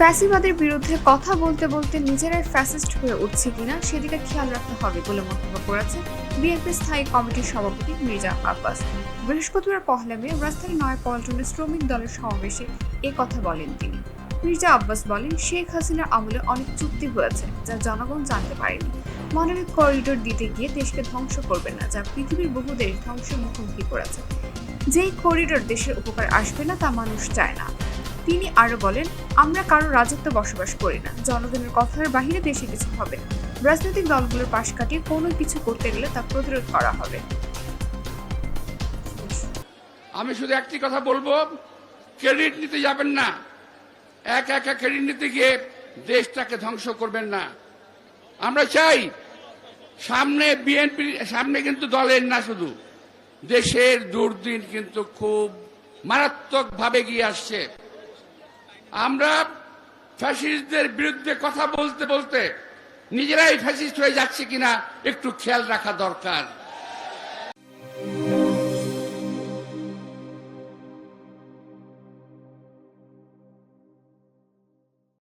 ফ্যাসিবাদের বিরুদ্ধে কথা বলতে বলতে নিজেরাই ফ্যাসিস্ট হয়ে উঠছে কিনা সেদিকে খেয়াল রাখতে হবে বলে মন্তব্য করেছেন বিএনপি স্থায়ী কমিটির সভাপতি মির্জা আব্বাস। বৃহস্পতিবার পহেলা মে রাজধানী নয় পল্টনে শ্রমিক দলের সমাবেশে এ কথা বলেন তিনি। মির্জা আব্বাস বলেন, শেখ হাসিনার আমলে অনেক চুক্তি হয়েছে যা জনগণ জানতে পারেনি। মনোনীত করিডোর দিতে গিয়ে দেশকে ধ্বংস করবে না, যা পৃথিবীর বহু দেশ ধ্বংসের মুখোমুখি করেছে। যেই করিডোর দেশের উপকার আসবে না তা মানুষ চায় না। তিনি আরও বলেন, আমরা কারও রাজত্ব বসবাস করি না। জনগণের কথার বাহিরে দেশে কিছু হবে রাজনৈতিক দলগুলোর পাশ কাটিয়ে কোনো কিছু করতে গেলে তা প্রতিরোধ করা হবে। আমি শুধু একটি কথা বলব, ক্রেডিট নিতে যাবেন না। এক একা ক্রেডিট নিতে গিয়ে দেশটাকে ধ্বংস করবেন না। আমরা চাই সামনে বিএনপি, সামনে কিন্তু দলের না শুধু, দেশের দুর্দিন কিন্তু খুব মারাত্মক ভাবে গিয়ে আসছে। আমরা ফ্যাসিস্টদের বিরুদ্ধে কথা বলতে বলতে নিজেরাই ফ্যাসিস্ট হয়ে যাচ্ছে কিনা একটু খেয়াল রাখা দরকার।